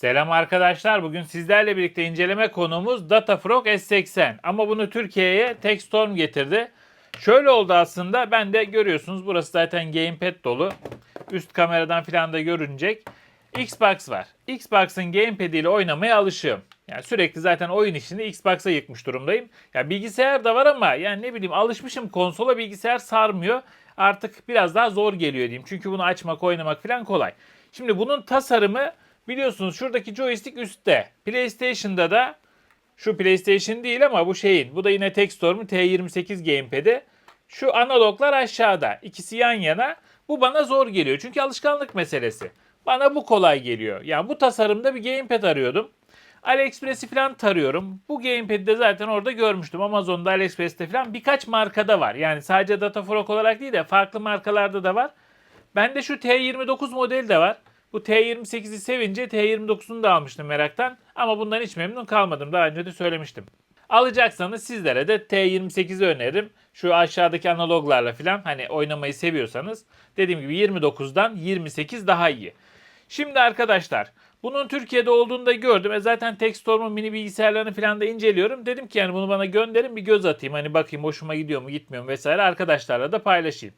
Selam arkadaşlar. Bugün sizlerle birlikte inceleme konumuz Datafrog S80. Ama bunu Türkiye'ye Techstorm getirdi. Şöyle oldu aslında. Ben de görüyorsunuz burası zaten gamepad dolu. Üst kameradan falan da görünecek. Xbox var. Xbox'ın gamepad ile oynamaya alışığım. Yani sürekli zaten oyun işini Xbox'a yıkmış durumdayım. Ya bilgisayar da var ama yani ne bileyim alışmışım konsola bilgisayar sarmıyor. Artık biraz daha zor geliyor diyeyim. Çünkü bunu açmak, oynamak falan kolay. Şimdi bunun tasarımı biliyorsunuz şuradaki joystick üstte. PlayStation'da da şu PlayStation değil ama bu şeyin. Bu da yine Textorm'un T28 gamepad'i. Şu analoglar aşağıda. İkisi yan yana. Bu bana zor geliyor. Çünkü alışkanlık meselesi. Bana bu kolay geliyor. Yani bu tasarımda bir gamepad arıyordum. AliExpress'i falan tarıyorum. Bu gamepad'i de zaten orada görmüştüm. Amazon'da, AliExpress'te falan birkaç markada var. Yani sadece Datafrog olarak değil de farklı markalarda da var. Bende şu T29 modeli de var. Bu T28'i sevince T29'unu da almıştım meraktan. Ama bundan hiç memnun kalmadım. Daha önce de söylemiştim. Alacaksanız sizlere de T28'i öneririm. Şu aşağıdaki analoglarla falan hani oynamayı seviyorsanız dediğim gibi 29'dan 28 daha iyi. Şimdi arkadaşlar bunun Türkiye'de olduğunu da gördüm. E zaten Textorm'un mini bilgisayarlarını falan da inceliyorum. Dedim ki yani bunu bana gönderin bir göz atayım. Hani bakayım hoşuma gidiyor mu gitmiyor mu vesaire arkadaşlarla da paylaşayım.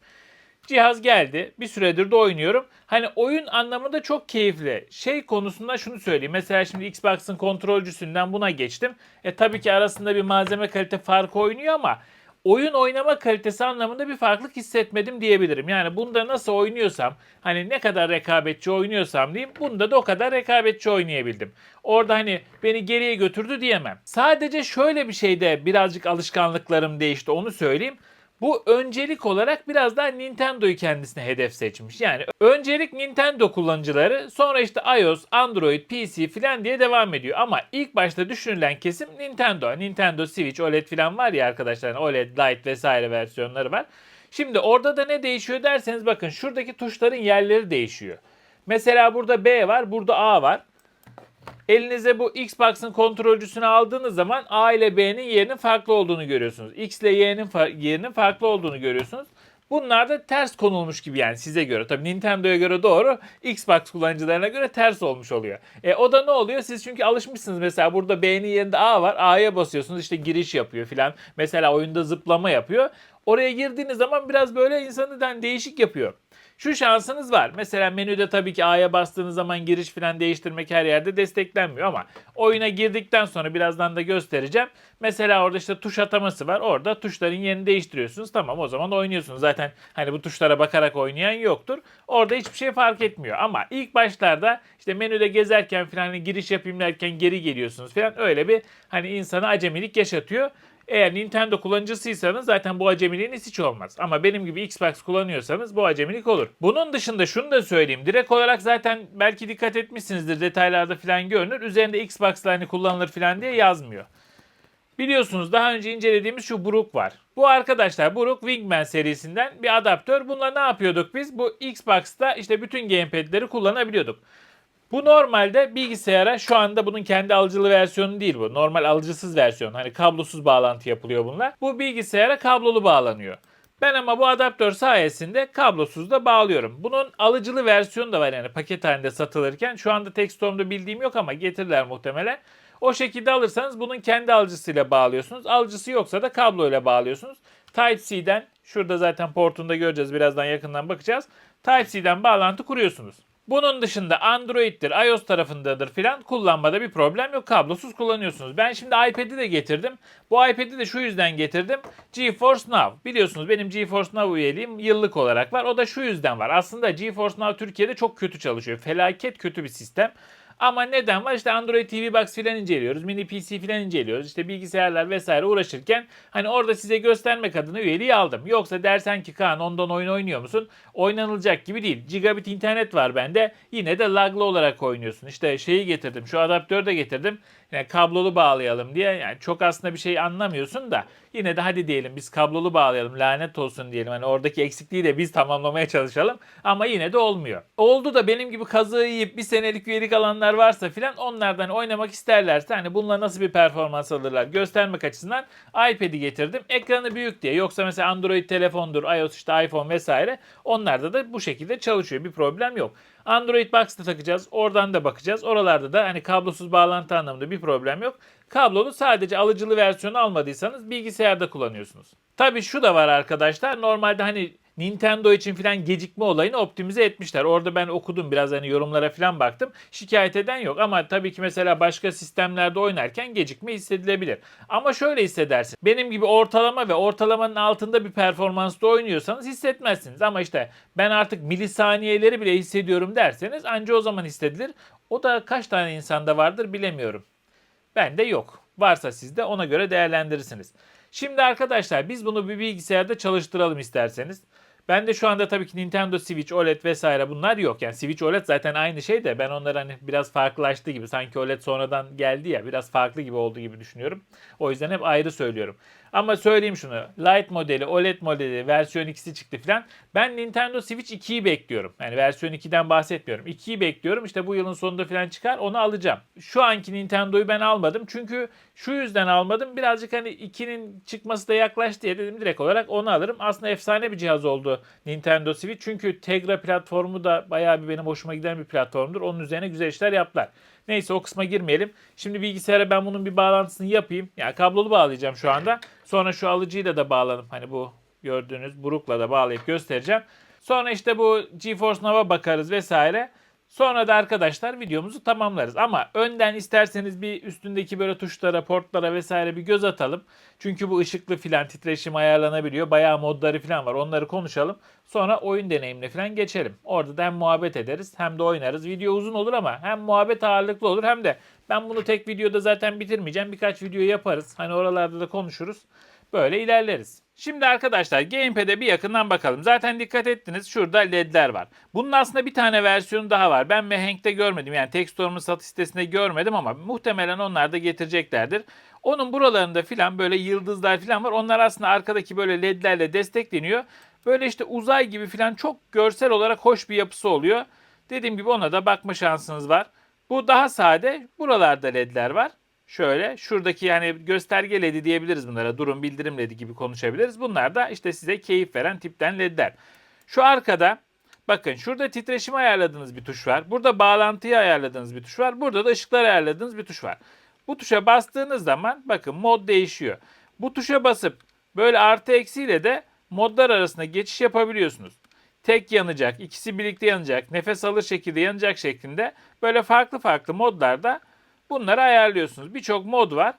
Cihaz geldi. Bir süredir de oynuyorum. Hani oyun anlamında çok keyifli. Şey konusunda şunu söyleyeyim. Mesela şimdi Xbox'ın kontrolcüsünden buna geçtim. E tabii ki arasında bir malzeme kalite farkı oynuyor ama oyun oynama kalitesi anlamında bir farklılık hissetmedim diyebilirim. Yani bunda nasıl oynuyorsam, hani ne kadar rekabetçi oynuyorsam diyeyim, bunda da o kadar rekabetçi oynayabildim. Orada hani beni geriye götürdü diyemem. Sadece şöyle bir şeyde birazcık alışkanlıklarım değişti onu söyleyeyim. Bu öncelik olarak biraz daha Nintendo'yu kendisine hedef seçmiş. Yani öncelik Nintendo kullanıcıları sonra işte iOS, Android, PC filan diye devam ediyor. Ama ilk başta düşünülen kesim Nintendo. Nintendo Switch, OLED filan var ya arkadaşlar. OLED, Lite vesaire versiyonları var. Şimdi orada da ne değişiyor derseniz bakın şuradaki tuşların yerleri değişiyor. Mesela burada B var, burada A var. Elinize bu Xbox'ın kontrolcüsünü aldığınız zaman A ile B'nin yerinin farklı olduğunu görüyorsunuz. X ile Y'nin yerinin farklı olduğunu görüyorsunuz. Bunlar da ters konulmuş gibi yani size göre. Tabii Nintendo'ya göre doğru, Xbox kullanıcılarına göre ters olmuş oluyor. E o da ne oluyor? Siz çünkü alışmışsınız mesela burada B'nin yerinde A var. A'ya basıyorsunuz işte giriş yapıyor filan. Mesela oyunda zıplama yapıyor. Oraya girdiğiniz zaman biraz böyle insanı değişik yapıyor. Şu şansınız var. Mesela menüde tabii ki A'ya bastığınız zaman giriş falan değiştirmek her yerde desteklenmiyor ama oyuna girdikten sonra birazdan da göstereceğim. Mesela orada işte tuş ataması var. Orada tuşların yerini değiştiriyorsunuz. Tamam o zaman oynuyorsunuz. Zaten hani bu tuşlara bakarak oynayan yoktur. Orada hiçbir şey fark etmiyor. Ama ilk başlarda işte menüde gezerken falan hani giriş yapayım derken geri geliyorsunuz falan öyle bir hani insana acemilik yaşatıyor. Eğer Nintendo kullanıcısıysanız zaten bu acemiliğiniz hiç olmaz. Ama benim gibi Xbox kullanıyorsanız bu acemilik olur. Bunun dışında şunu da söyleyeyim. Direkt olarak zaten belki dikkat etmişsinizdir detaylarda falan görünür. Üzerinde Xbox'la hani kullanılır falan diye yazmıyor. Biliyorsunuz daha önce incelediğimiz şu Brook var. Bu arkadaşlar Brook Wingman serisinden bir adaptör. Bununla ne yapıyorduk biz? Bu Xbox'ta işte bütün gamepad'leri kullanabiliyorduk. Bu normalde bilgisayara şu anda bunun kendi alıcılı versiyonu değil bu. Normal alıcısız versiyon. Hani kablosuz bağlantı yapılıyor bunlar. Bu bilgisayara kablolu bağlanıyor. Ben ama bu adaptör sayesinde kablosuz da bağlıyorum. Bunun alıcılı versiyonu da var yani paket halinde satılırken. Şu anda Textorm'da bildiğim yok ama getirirler muhtemelen. O şekilde alırsanız bunun kendi alıcısıyla bağlıyorsunuz. Alıcısı yoksa da kabloyla bağlıyorsunuz. Type-C'den şurada zaten portunda göreceğiz birazdan yakından bakacağız. Type-C'den bağlantı kuruyorsunuz. Bunun dışında Android'dir, iOS tarafındadır filan kullanmada bir problem yok. Kablosuz kullanıyorsunuz. Ben şimdi iPad'i de getirdim. Bu iPad'i de şu yüzden getirdim. GeForce Now. Biliyorsunuz benim GeForce Now üyeliğim yıllık olarak var. O da şu yüzden var. Aslında GeForce Now Türkiye'de çok kötü çalışıyor. Felaket kötü bir sistem. Ama neden var? İşte Android TV Box filan inceliyoruz. Mini PC filan inceliyoruz. İşte bilgisayarlar vesaire uğraşırken hani orada size göstermek adına üyeliği aldım. Yoksa dersen ki Kaan ondan oyun oynuyor musun? Oynanılacak gibi değil. Gigabit internet var bende. Yine de laglı olarak oynuyorsun. İşte şeyi getirdim. Şu adaptörü de getirdim. Yani kablolu bağlayalım diye. Yani çok aslında bir şey anlamıyorsun da yine de hadi diyelim biz kablolu bağlayalım lanet olsun diyelim. Hani oradaki eksikliği de biz tamamlamaya çalışalım ama yine de olmuyor. Oldu da benim gibi kazığı yiyip bir senelik üyelik alanlar varsa filan onlardan oynamak isterlerse hani bununla nasıl bir performans alırlar göstermek açısından iPad'i getirdim. Ekranı büyük diye. Yoksa mesela Android telefondur, iOS işte iPhone vesaire onlarda da bu şekilde çalışıyor. Bir problem yok. Android Box'ta takacağız. Oradan da bakacağız. Oralarda da hani kablosuz bağlantı anlamında bir problem yok. Kablolu sadece alıcılı versiyonu almadıysanız bilgisayarda kullanıyorsunuz. Tabii şu da var arkadaşlar. Normalde hani Nintendo için filan gecikme olayını optimize etmişler. Orada ben okudum biraz hani yorumlara filan baktım. Şikayet eden yok ama tabii ki mesela başka sistemlerde oynarken gecikme hissedilebilir. Ama şöyle hissedersin. Benim gibi ortalama ve ortalamanın altında bir performansta oynuyorsanız hissetmezsiniz. Ama işte ben artık milisaniyeleri bile hissediyorum derseniz anca o zaman hissedilir. O da kaç tane insanda vardır bilemiyorum. Bende yok. Varsa sizde ona göre değerlendirirsiniz. Şimdi arkadaşlar biz bunu bir bilgisayarda çalıştıralım isterseniz. Ben de şu anda tabii ki Nintendo Switch, OLED vesaire bunlar yok. Yani Switch, OLED zaten aynı şey de ben onları hani biraz farklılaştı gibi. Sanki OLED sonradan geldi ya biraz farklı gibi oldu gibi düşünüyorum. O yüzden hep ayrı söylüyorum. Ama söyleyeyim şunu. Lite modeli, OLED modeli, versiyon ikisi çıktı filan. Ben Nintendo Switch 2'yi bekliyorum. Yani versiyon 2'den bahsetmiyorum. 2'yi bekliyorum. İşte bu yılın sonunda filan çıkar. Onu alacağım. Şu anki Nintendo'yu ben almadım. Çünkü şu yüzden almadım. Birazcık hani 2'nin çıkması da yaklaştı diye dedim direkt olarak onu alırım. Aslında efsane bir cihaz oldu Nintendo Switch. Çünkü Tegra platformu da bayağı bir benim hoşuma giden bir platformdur. Onun üzerine güzel işler yaptılar. Neyse o kısma girmeyelim. Şimdi bilgisayara ben bunun bir bağlantısını yapayım. Yani kablolu bağlayacağım şu anda. Sonra şu alıcıyla da bağlanıp hani bu gördüğünüz Brook'la da bağlayıp göstereceğim. Sonra işte bu GeForce Now'a bakarız vesaire. Sonra da arkadaşlar videomuzu tamamlarız. Ama önden isterseniz bir üstündeki böyle tuşlara, portlara vesaire bir göz atalım. Çünkü bu ışıklı filan titreşim ayarlanabiliyor. Bayağı modları filan var. Onları konuşalım. Sonra oyun deneyimine filan geçelim. Orada da hem muhabbet ederiz hem de oynarız. Video uzun olur ama hem muhabbet ağırlıklı olur hem de ben bunu tek videoda zaten bitirmeyeceğim. Birkaç video yaparız. Hani oralarda da konuşuruz. Böyle ilerleriz. Şimdi arkadaşlar Gamepad'e bir yakından bakalım. Zaten dikkat ettiniz şurada ledler var. Bunun aslında bir tane versiyonu daha var. Ben Mehenk'te görmedim. Yani Textorm'un satış sitesinde görmedim ama muhtemelen onlar da getireceklerdir. Onun buralarında filan böyle yıldızlar filan var. Onlar aslında arkadaki böyle ledlerle destekleniyor. Böyle işte uzay gibi filan çok görsel olarak hoş bir yapısı oluyor. Dediğim gibi ona da bakma şansınız var. Bu daha sade. Buralarda ledler var. Şöyle şuradaki yani gösterge ledi diyebiliriz bunlara. Durum bildirim ledi gibi konuşabiliriz. Bunlar da işte size keyif veren tipten ledler. Şu arkada bakın şurada titreşimi ayarladığınız bir tuş var. Burada bağlantıyı ayarladığınız bir tuş var. Burada da ışıkları ayarladığınız bir tuş var. Bu tuşa bastığınız zaman bakın mod değişiyor. Bu tuşa basıp böyle artı eksiyle de modlar arasında geçiş yapabiliyorsunuz. Tek yanacak, ikisi birlikte yanacak, nefes alır şekilde yanacak şeklinde böyle farklı farklı modlarda Bunları ayarlıyorsunuz. Birçok mod var.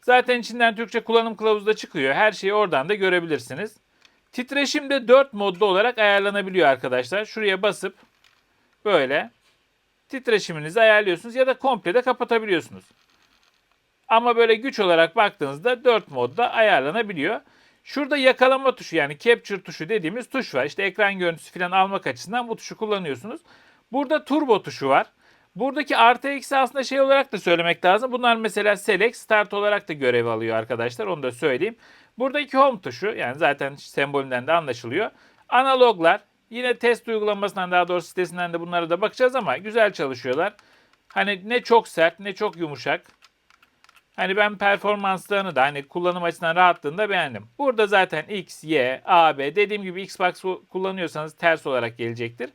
Zaten içinden Türkçe kullanım kılavuzu da çıkıyor. Her şeyi oradan da görebilirsiniz. Titreşim de 4 modlu olarak ayarlanabiliyor arkadaşlar. Şuraya basıp böyle titreşiminizi ayarlıyorsunuz ya da komple de kapatabiliyorsunuz. Ama böyle güç olarak baktığınızda 4 modda ayarlanabiliyor. Şurada yakalama tuşu yani capture tuşu dediğimiz tuş var. İşte ekran görüntüsü falan almak açısından bu tuşu kullanıyorsunuz. Burada turbo tuşu var. Buradaki artı eksi aslında şey olarak da söylemek lazım. Bunlar mesela select, start olarak da görev alıyor arkadaşlar. Onu da söyleyeyim. Buradaki home tuşu yani zaten sembolünden de anlaşılıyor. Analoglar yine test uygulamasından daha doğrusu sitesinden de bunlara da bakacağız ama güzel çalışıyorlar. Hani ne çok sert ne çok yumuşak. Hani ben performanslarını da hani kullanım açısından rahatlığını da beğendim. Burada zaten X, Y, A, B dediğim gibi Xbox kullanıyorsanız ters olarak gelecektir.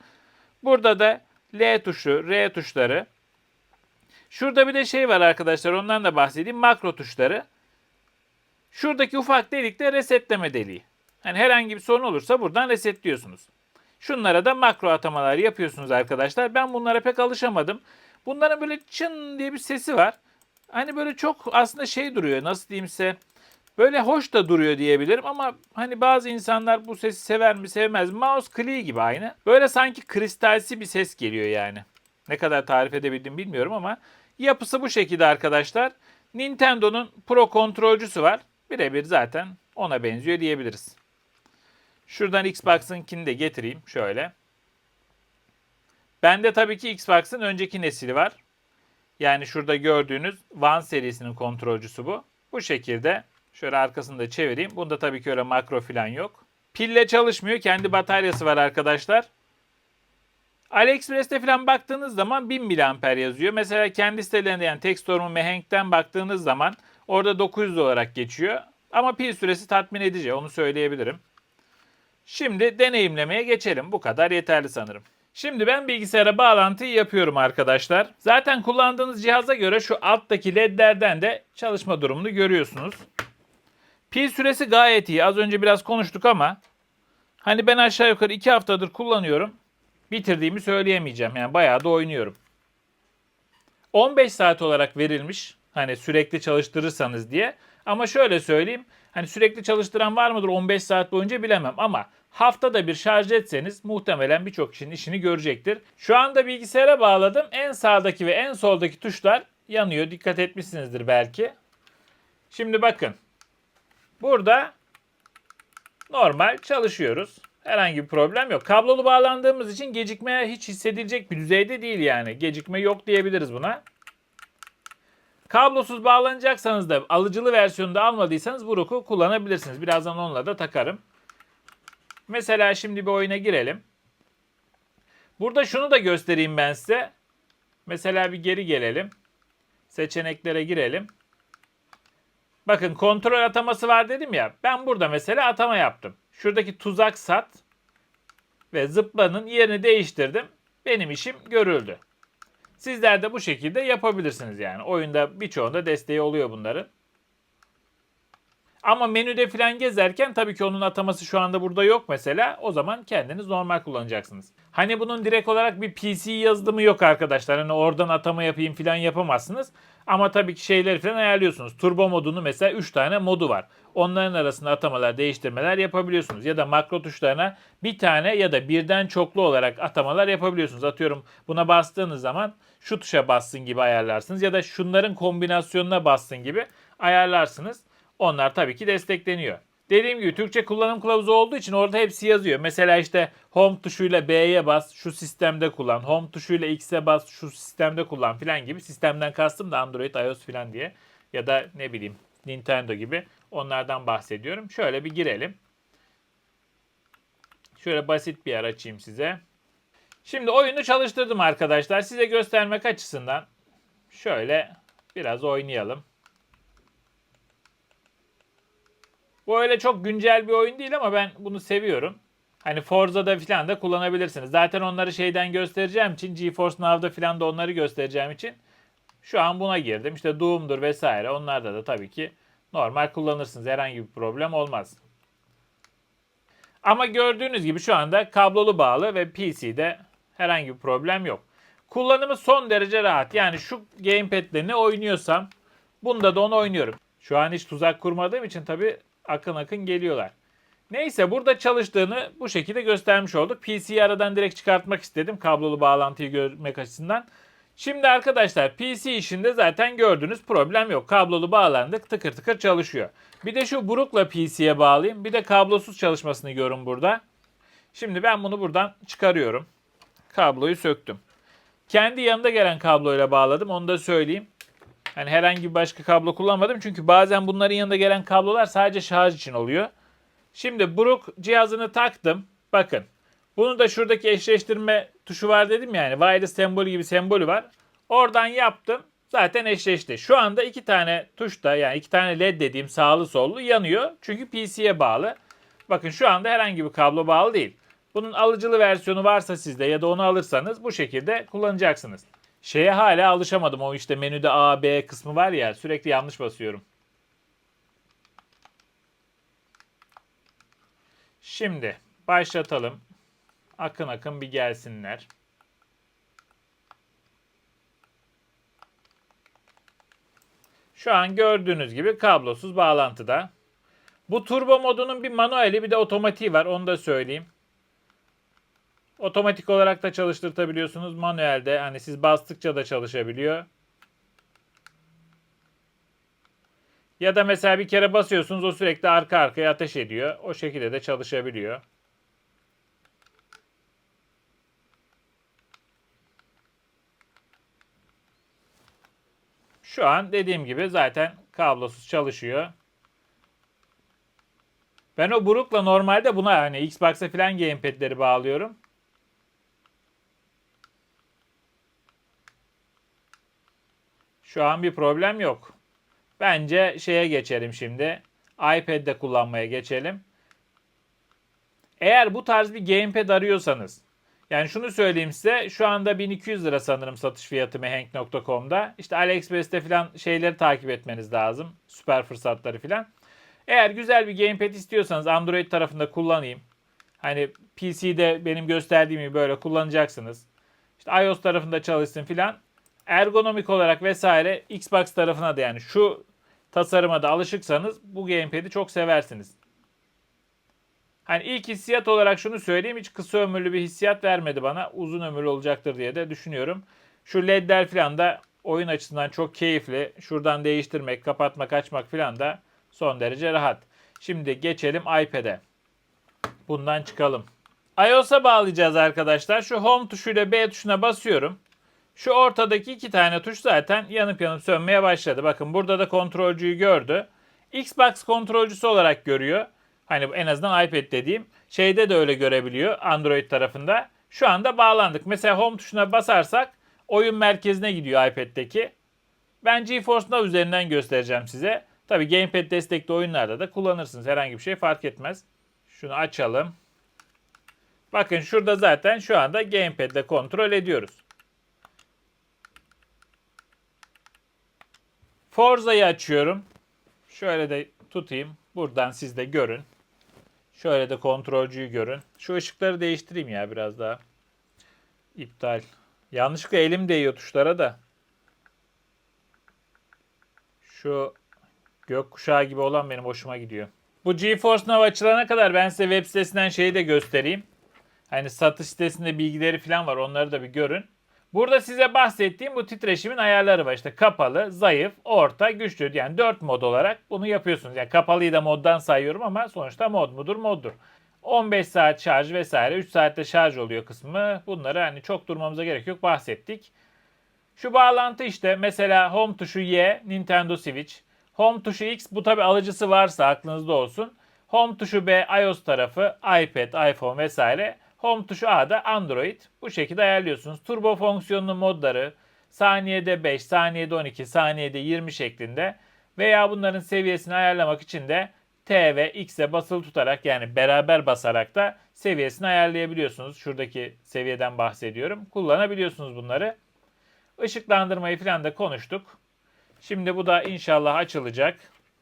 Burada da L tuşu, R tuşları. Şurada bir de şey var arkadaşlar ondan da bahsedeyim. Makro tuşları. Şuradaki ufak delik de resetleme deliği. Hani herhangi bir sorun olursa buradan resetliyorsunuz. Şunlara da makro atamalar yapıyorsunuz arkadaşlar. Ben bunlara pek alışamadım. Bunların böyle çın diye bir sesi var. Hani böyle çok aslında şey duruyor nasıl diyeyim size Böyle hoş da duruyor diyebilirim ama hani bazı insanlar bu sesi sever mi sevmez mi? Mouse click gibi aynı. Böyle sanki kristalsi bir ses geliyor yani. Ne kadar tarif edebildim bilmiyorum ama yapısı bu şekilde arkadaşlar. Nintendo'nun Pro kontrolcüsü var. Birebir zaten ona benziyor diyebiliriz. Şuradan Xbox'ınkini de getireyim şöyle. Bende tabii ki Xbox'ın önceki nesili var. Yani şurada gördüğünüz One serisinin kontrolcüsü bu. Bu şekilde Şöyle arkasını da çevireyim. Bunda tabii ki öyle makro falan yok. Pille çalışmıyor. Kendi bataryası var arkadaşlar. AliExpress'te falan baktığınız zaman 1000 mAh yazıyor. Mesela kendi sitelerinde yani Textorm Mehenk'ten baktığınız zaman orada 900 olarak geçiyor. Ama pil süresi tatmin edici onu söyleyebilirim. Şimdi deneyimlemeye geçelim. Bu kadar yeterli sanırım. Şimdi ben bilgisayara bağlantıyı yapıyorum arkadaşlar. Zaten kullandığınız cihaza göre şu alttaki ledlerden de çalışma durumunu görüyorsunuz. Pil süresi gayet iyi. Az önce biraz konuştuk ama hani ben aşağı yukarı 2 haftadır kullanıyorum. Bitirdiğimi söyleyemeyeceğim. Yani bayağı da oynuyorum. 15 saat olarak verilmiş. Hani sürekli çalıştırırsanız diye. Ama şöyle söyleyeyim. Hani sürekli çalıştıran var mıdır 15 saat boyunca bilemem ama haftada bir şarj etseniz muhtemelen birçok kişinin işini görecektir. Şu anda bilgisayara bağladım. En sağdaki ve en soldaki tuşlar yanıyor. Dikkat etmişsinizdir belki. Şimdi bakın. Burada normal çalışıyoruz. Herhangi bir problem yok. Kablolu bağlandığımız için gecikme hiç hissedilecek bir düzeyde değil yani. Gecikme yok diyebiliriz buna. Kablosuz bağlanacaksanız da alıcılı versiyonunda almadıysanız bu ruku kullanabilirsiniz. Birazdan onunla da takarım. Mesela şimdi bir oyuna girelim. Burada şunu da göstereyim ben size. Mesela bir geri gelelim. Seçeneklere girelim. Bakın kontrol ataması var dedim ya. Ben burada mesela atama yaptım. Şuradaki tuzak sat ve zıplanın yerini değiştirdim. Benim işim görüldü. Sizler de bu şekilde yapabilirsiniz yani. Oyunda birçoğunda desteği oluyor bunların. Ama menüde falan gezerken tabii ki onun ataması şu anda burada yok mesela. O zaman kendiniz normal kullanacaksınız. Hani bunun direkt olarak bir PC yazılımı yok arkadaşlar. Hani oradan atama yapayım falan yapamazsınız. Ama tabii ki şeyleri falan ayarlıyorsunuz. Turbo modunu mesela 3 tane modu var. Onların arasında atamalar, değiştirmeler yapabiliyorsunuz. Ya da makro tuşlarına bir tane ya da birden çoklu olarak atamalar yapabiliyorsunuz. Atıyorum buna bastığınız zaman şu tuşa bassın gibi ayarlarsınız. Ya da şunların kombinasyonuna bassın gibi ayarlarsınız. Onlar tabii ki destekleniyor. Dediğim gibi Türkçe kullanım kılavuzu olduğu için orada hepsi yazıyor. Mesela işte home tuşuyla B'ye bas şu sistemde kullan. Home tuşuyla X'e bas şu sistemde kullan filan gibi. Sistemden kastım da Android, iOS filan diye. Ya da ne bileyim Nintendo gibi onlardan bahsediyorum. Şöyle bir girelim. Şöyle basit bir yer açayım size. Şimdi oyunu çalıştırdım arkadaşlar. Size göstermek açısından şöyle biraz oynayalım. Bu öyle çok güncel bir oyun değil ama ben bunu seviyorum. Hani Forza'da falan da kullanabilirsiniz. Zaten onları şeyden göstereceğim için GeForce Now'da falan da onları göstereceğim için şu an buna girdim. İşte Doom'dur vesaire. Onlarda da tabii ki normal kullanırsınız. Herhangi bir problem olmaz. Ama gördüğünüz gibi şu anda kablolu bağlı ve PC'de herhangi bir problem yok. Kullanımı son derece rahat. Yani şu gamepad'le oynuyorsam bunda da onu oynuyorum. Şu an hiç tuzak kurmadığım için tabii akın akın geliyorlar. Neyse burada çalıştığını bu şekilde göstermiş olduk. PC'yi aradan direkt çıkartmak istedim kablolu bağlantıyı görmek açısından. Şimdi arkadaşlar PC işinde zaten gördüğünüz problem yok. Kablolu bağlandık tıkır tıkır çalışıyor. Bir de şu Brook'la PC'ye bağlayayım. Bir de kablosuz çalışmasını görün burada. Şimdi ben bunu buradan çıkarıyorum. Kabloyu söktüm. Kendi yanında gelen kabloyla bağladım onu da söyleyeyim. Yani herhangi bir başka kablo kullanmadım. Çünkü bazen bunların yanında gelen kablolar sadece şarj için oluyor. Şimdi Brook cihazını taktım. Bakın. Bunun da şuradaki eşleştirme tuşu var dedim yani. Wireless sembolü gibi sembolü var. Oradan yaptım. Zaten eşleşti. Şu anda iki tane tuşta yani iki tane led dediğim sağlı sollu yanıyor. Çünkü PC'ye bağlı. Bakın şu anda herhangi bir kablo bağlı değil. Bunun alıcılı versiyonu varsa sizde ya da onu alırsanız bu şekilde kullanacaksınız. Şeye hala alışamadım. O işte menüde A, B kısmı var ya sürekli yanlış basıyorum. Şimdi başlatalım. Akın akın bir gelsinler. Şu an gördüğünüz gibi kablosuz bağlantıda. Bu turbo modunun bir manueli bir de otomatiği var onu da söyleyeyim. Otomatik olarak da çalıştırtabiliyorsunuz. Manuelde hani siz bastıkça da çalışabiliyor. Ya da mesela bir kere basıyorsunuz o sürekli arka arkaya ateş ediyor. O şekilde de çalışabiliyor. Şu an dediğim gibi zaten kablosuz çalışıyor. Ben o Brook'la normalde buna hani Xbox'a falan gamepad'leri bağlıyorum. Şu an bir problem yok. Bence şeye geçelim şimdi. iPad'de kullanmaya geçelim. Eğer bu tarz bir gamepad arıyorsanız yani şunu söyleyeyim size şu anda 1200 lira sanırım satış fiyatı mehenk.com'da. İşte AliExpress'te falan şeyleri takip etmeniz lazım. Süper fırsatları falan. Eğer güzel bir gamepad istiyorsanız Android tarafında kullanayım. Hani PC'de benim gösterdiğim gibi böyle kullanacaksınız. İşte iOS tarafında çalışsın filan. Ergonomik olarak vesaire Xbox tarafına da yani şu tasarıma da alışıksanız bu gamepad'i çok seversiniz. Hani ilk hissiyat olarak şunu söyleyeyim hiç kısa ömürlü bir hissiyat vermedi bana. Uzun ömürlü olacaktır diye de düşünüyorum. Şu ledler falan da oyun açısından çok keyifli. Şuradan değiştirmek, kapatmak, açmak falan da son derece rahat. Şimdi geçelim iPad'e. Bundan çıkalım. iOS'a bağlayacağız arkadaşlar. Şu home tuşuyla B tuşuna basıyorum. Şu ortadaki iki tane tuş zaten yanıp yanıp sönmeye başladı. Bakın burada da kontrolcüyü gördü. Xbox kontrolcüsü olarak görüyor. Hani en azından iPad dediğim. Şeyde de öyle görebiliyor Android tarafında. Şu anda bağlandık. Mesela home tuşuna basarsak oyun merkezine gidiyor iPad'deki. Ben GeForce Now üzerinden göstereceğim size. Tabi Gamepad destekli oyunlarda da kullanırsınız. Herhangi bir şey fark etmez. Şunu açalım. Bakın şurada zaten şu anda Gamepad ile kontrol ediyoruz. Forza'yı açıyorum. Şöyle de tutayım. Buradan siz de görün. Şöyle de kontrolcüyü görün. Şu ışıkları değiştireyim ya biraz daha. İptal. Yanlışlıkla elim değiyor tuşlara da. Şu gökkuşağı gibi olan benim hoşuma gidiyor. Bu GeForce Now açılana kadar ben size web sitesinden şeyi de göstereyim. Hani satış sitesinde bilgileri falan var. Onları da bir görün. Burada size bahsettiğim bu titreşimin ayarları var. İşte kapalı, zayıf, orta, güçlü. Yani 4 mod olarak bunu yapıyorsunuz. Yani kapalıyı da moddan sayıyorum ama sonuçta mod mudur moddur. 15 saat şarj vesaire 3 saatte şarj oluyor kısmı. Bunları hani çok durmamıza gerek yok bahsettik. Şu bağlantı işte mesela home tuşu Y Nintendo Switch. Home tuşu X bu tabi alıcısı varsa aklınızda olsun. Home tuşu B iOS tarafı iPad, iPhone vesaire. Home tuşu A da Android. Bu şekilde ayarlıyorsunuz. Turbo fonksiyonlu modları saniyede 5, saniyede 12, saniyede 20 şeklinde veya bunların seviyesini ayarlamak için de T ve X'e basılı tutarak yani beraber basarak da seviyesini ayarlayabiliyorsunuz. Şuradaki seviyeden bahsediyorum. Kullanabiliyorsunuz bunları. Işıklandırmayı falan da konuştuk. Şimdi bu da inşallah açılacak.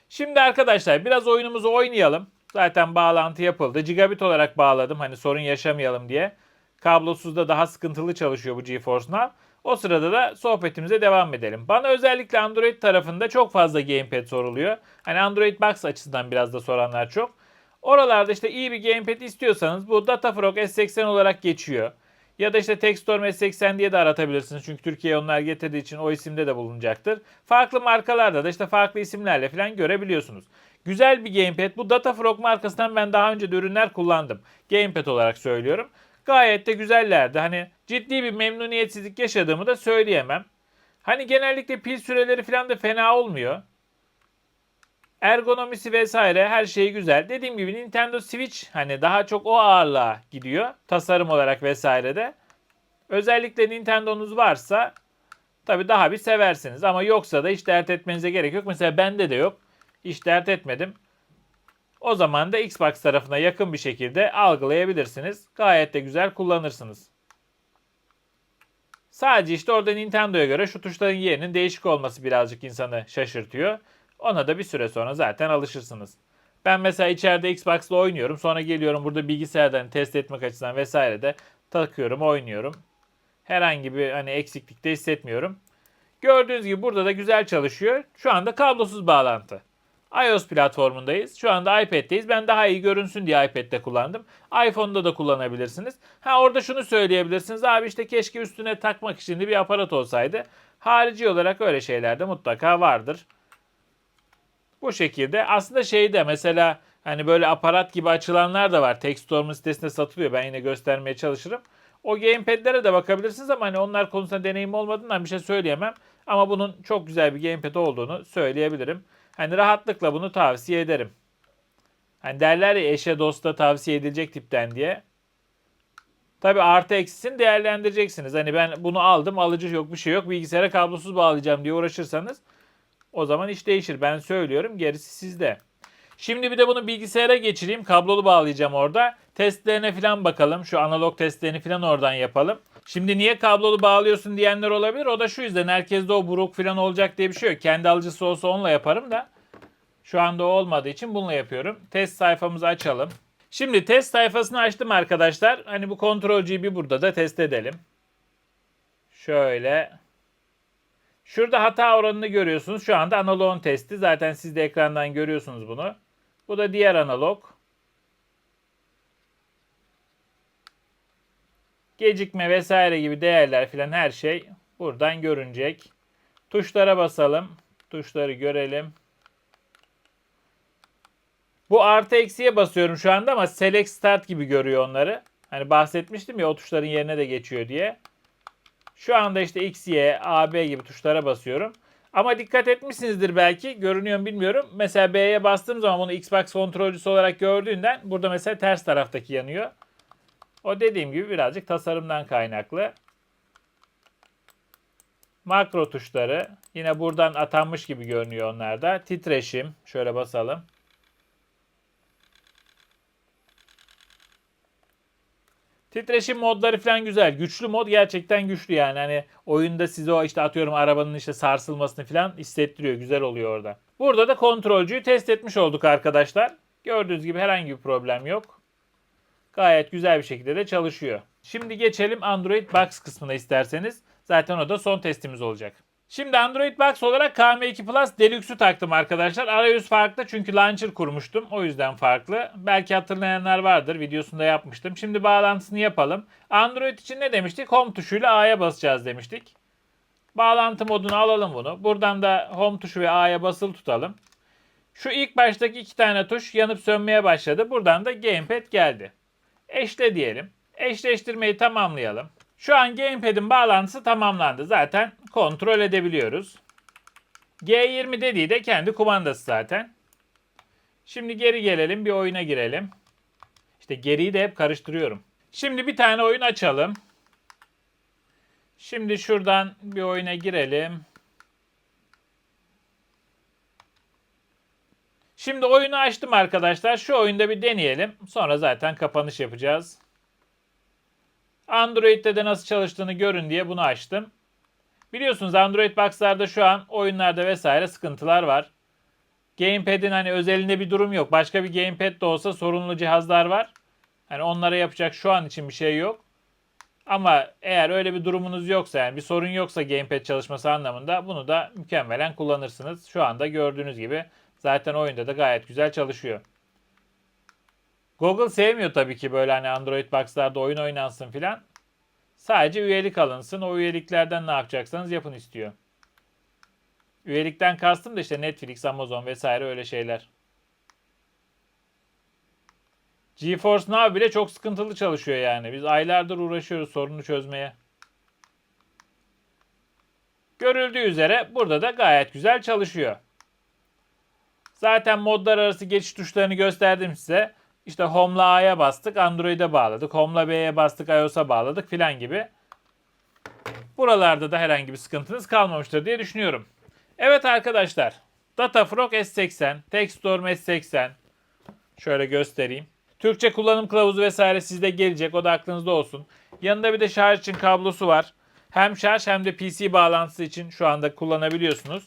Şimdi arkadaşlar biraz oyunumuzu oynayalım. Zaten bağlantı yapıldı. Gigabit olarak bağladım hani sorun yaşamayalım diye. Kablosuz da daha sıkıntılı çalışıyor bu GeForce Now. O sırada da sohbetimize devam edelim. Bana özellikle Android tarafında çok fazla gamepad soruluyor. Hani Android Box açısından biraz da soranlar çok. Oralarda işte iyi bir gamepad istiyorsanız bu Datafrog S80 olarak geçiyor. Ya da işte Textorm S80 diye de aratabilirsiniz. Çünkü Türkiye'ye onlar getirdiği için o isimde de bulunacaktır. Farklı markalarda da işte farklı isimlerle falan görebiliyorsunuz. Güzel bir gamepad. Bu Datafrog markasından ben daha önce de ürünler kullandım. Gamepad olarak söylüyorum. Gayet de güzellerdi. Hani ciddi bir memnuniyetsizlik yaşadığımı da söyleyemem. Hani genellikle pil süreleri falan da fena olmuyor. Ergonomisi vesaire her şey güzel. Dediğim gibi Nintendo Switch hani daha çok o ağırlığa gidiyor. Tasarım olarak vesaire de. Özellikle Nintendo'nuz varsa tabi daha bir seversiniz. Ama yoksa da hiç dert etmenize gerek yok. Mesela bende de yok. Hiç dert etmedim. O zaman da Xbox tarafına yakın bir şekilde algılayabilirsiniz. Gayet de güzel kullanırsınız. Sadece işte orada Nintendo'ya göre şu tuşların yerinin değişik olması birazcık insanı şaşırtıyor. Ona da bir süre sonra zaten alışırsınız. Ben mesela içeride Xbox'la oynuyorum. Sonra geliyorum burada bilgisayardan test etmek açısından vesaire de takıyorum, oynuyorum. Herhangi bir hani eksiklik de hissetmiyorum. Gördüğünüz gibi burada da güzel çalışıyor. Şu anda kablosuz bağlantı iOS platformundayız. Şu anda iPad'deyiz. Ben daha iyi görünsün diye iPad'de kullandım. iPhone'da da kullanabilirsiniz. Ha orada şunu söyleyebilirsiniz. Abi işte keşke üstüne takmak için de bir aparat olsaydı. Harici olarak öyle şeyler de mutlaka vardır. Bu şekilde aslında şeyde mesela hani böyle aparat gibi açılanlar da var. Textstorm'un sitesinde satılıyor. Ben yine göstermeye çalışırım. O gamepad'lere de bakabilirsiniz ama hani onlar konusunda deneyim olmadığından bir şey söyleyemem. Ama bunun çok güzel bir gamepad olduğunu söyleyebilirim. Hani rahatlıkla bunu tavsiye ederim. Hani derler ya eşe dosta tavsiye edilecek tipten diye. Tabi artı eksisini değerlendireceksiniz. Hani ben bunu aldım alıcı yok bir şey yok bilgisayara kablosuz bağlayacağım diye uğraşırsanız o zaman iş değişir. Ben söylüyorum gerisi sizde. Şimdi bir de bunu bilgisayara geçireyim. Kablolu bağlayacağım orada. Testlerine falan bakalım. Şu analog testlerini falan oradan yapalım. Şimdi niye kablolu bağlıyorsun diyenler olabilir. O da şu yüzden herkeste o buruk falan olacak diye bir şey yok. Kendi alıcısı olsa onunla yaparım da. Şu anda o olmadığı için bununla yapıyorum. Test sayfamızı açalım. Şimdi test sayfasını açtım arkadaşlar. Hani bu kontrolcüyü bir burada da test edelim. Şöyle. Şurada hata oranını görüyorsunuz. Şu anda analogun testi. Zaten siz de ekrandan görüyorsunuz bunu. Bu da diğer analog. Gecikme vesaire gibi değerler filan her şey buradan görünecek. Tuşlara basalım. Tuşları görelim. Bu artı eksiye basıyorum şu anda ama select start gibi görüyor onları. Hani bahsetmiştim ya o tuşların yerine de geçiyor diye. Şu anda işte X, Y, A, B gibi tuşlara basıyorum. Ama dikkat etmişsinizdir belki. Görünüyor mu bilmiyorum. Mesela B'ye bastığım zaman bunu Xbox kontrolcüsü olarak gördüğünden burada mesela ters taraftaki yanıyor. O dediğim gibi birazcık tasarımdan kaynaklı. Makro tuşları yine buradan atanmış gibi görünüyor onlarda. Titreşim şöyle basalım. Titreşim modları falan güzel. Güçlü mod gerçekten güçlü yani. Hani oyunda size o işte atıyorum arabanın işte sarsılmasını falan hissettiriyor. Güzel oluyor orada. Burada da kontrolcüyü test etmiş olduk arkadaşlar. Gördüğünüz gibi herhangi bir problem yok. Gayet güzel bir şekilde de çalışıyor. Şimdi geçelim Android Box kısmına isterseniz. Zaten o da son testimiz olacak. Şimdi Android Box olarak KM2 Plus Deluxe'u taktım arkadaşlar. Arayüz farklı çünkü launcher kurmuştum. O yüzden farklı. Belki hatırlayanlar vardır. Videosunda yapmıştım. Şimdi bağlantısını yapalım. Android için ne demiştik? Home tuşuyla A'ya basacağız demiştik. Bağlantı modunu alalım bunu. Buradan da Home tuşu ve A'ya basılı tutalım. Şu ilk baştaki iki tane tuş yanıp sönmeye başladı. Buradan da Gamepad geldi. Eşle diyelim. Eşleştirmeyi tamamlayalım. Şu an Gamepad'in bağlantısı tamamlandı. Zaten kontrol edebiliyoruz. G20 dediği de kendi kumandası zaten. Şimdi geri gelelim bir oyuna girelim. İşte geriyi de hep karıştırıyorum. Şimdi bir tane oyun açalım. Şimdi şuradan bir oyuna girelim. Şimdi oyunu açtım arkadaşlar. Şu oyunda bir deneyelim. Sonra zaten kapanış yapacağız. Android'de de nasıl çalıştığını görün diye bunu açtım. Biliyorsunuz Android Box'larda şu an oyunlarda vesaire sıkıntılar var. Gamepad'in hani özelinde bir durum yok. Başka bir gamepad de olsa sorunlu cihazlar var. Hani onlara yapacak şu an için bir şey yok. Ama eğer öyle bir durumunuz yoksa yani bir sorun yoksa gamepad çalışması anlamında bunu da mükemmelen kullanırsınız. Şu anda gördüğünüz gibi zaten oyunda da gayet güzel çalışıyor. Google sevmiyor tabii ki böyle hani Android Box'larda oyun oynansın filan. Sadece üyelik alınsın. O üyeliklerden ne yapacaksanız yapın istiyor. Üyelikten kastım da işte Netflix, Amazon vesaire öyle şeyler. GeForce Now bile çok sıkıntılı çalışıyor yani. Biz aylardır uğraşıyoruz sorunu çözmeye. Görüldüğü üzere burada da gayet güzel çalışıyor. Zaten modlar arası geçiş tuşlarını gösterdim size. İşte Home'la A'ya bastık, Android'e bağladık. Home'la B'ye bastık, iOS'a bağladık filan gibi. Buralarda da herhangi bir sıkıntınız kalmamıştır diye düşünüyorum. Evet arkadaşlar. Datafrog S80, Textstorm S80. Şöyle göstereyim. Türkçe kullanım kılavuzu vesaire sizde gelecek. O da aklınızda olsun. Yanında bir de şarj için kablosu var. Hem şarj hem de PC bağlantısı için şu anda kullanabiliyorsunuz.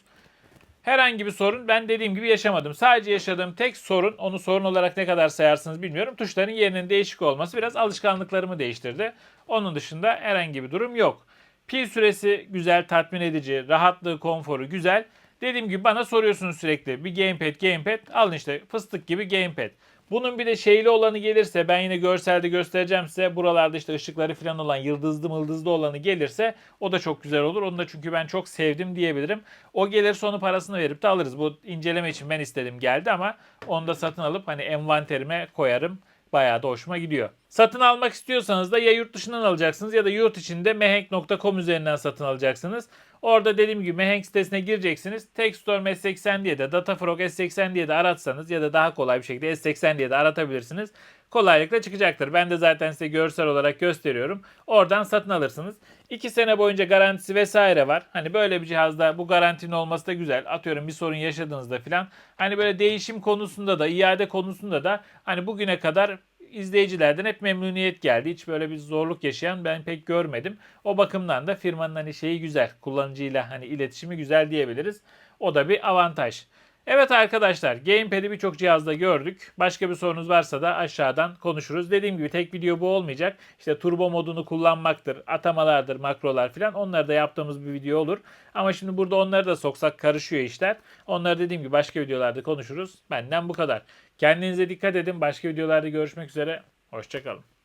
Herhangi bir sorun ben dediğim gibi yaşamadım. Sadece yaşadığım tek sorun, onu sorun olarak ne kadar sayarsınız bilmiyorum. Tuşların yerinin değişik olması biraz alışkanlıklarımı değiştirdi. Onun dışında herhangi bir durum yok. Pil süresi güzel, tatmin edici, rahatlığı, konforu güzel. Dediğim gibi bana soruyorsunuz sürekli bir gamepad, gamepad. Alın işte fıstık gibi gamepad. Bunun bir de şeyli olanı gelirse ben yine görselde göstereceğim size. Buralarda işte ışıkları falan olan yıldızlı mıldızlı olanı gelirse o da çok güzel olur. Onu da çünkü ben çok sevdim diyebilirim. O gelir sonu parasını verip de alırız. Bu inceleme için ben istedim geldi ama onu da satın alıp hani envanterime koyarım. Bayağı da hoşuma gidiyor. Satın almak istiyorsanız da ya yurt dışından alacaksınız ya da yurt içinde mehenk.com üzerinden satın alacaksınız. Orada dediğim gibi Mehenk sitesine gireceksiniz. Textstorm S80 diye de Datafrog S80 diye de aratsanız ya da daha kolay bir şekilde S80 diye de aratabilirsiniz. Kolaylıkla çıkacaktır. Ben de zaten size görsel olarak gösteriyorum. Oradan satın alırsınız. 2 sene boyunca garantisi vesaire var. Hani böyle bir cihazda bu garantinin olması da güzel. Atıyorum bir sorun yaşadığınızda filan. Hani böyle değişim konusunda da iade konusunda da hani bugüne kadar izleyicilerden hep memnuniyet geldi. Hiç böyle bir zorluk yaşayan ben pek görmedim. O bakımdan da firmanın hani şeyi güzel. Kullanıcıyla hani iletişimi güzel diyebiliriz. O da bir avantaj. Evet arkadaşlar Gamepad'i birçok cihazda gördük. Başka bir sorunuz varsa da aşağıdan konuşuruz. Dediğim gibi tek video bu olmayacak. İşte turbo modunu kullanmaktır, atamalardır, makrolar filan. Onları da yaptığımız bir video olur. Ama şimdi burada onları da soksak karışıyor işler. Onları dediğim gibi başka videolarda konuşuruz. Benden bu kadar. Kendinize dikkat edin. Başka videolarda görüşmek üzere. Hoşçakalın.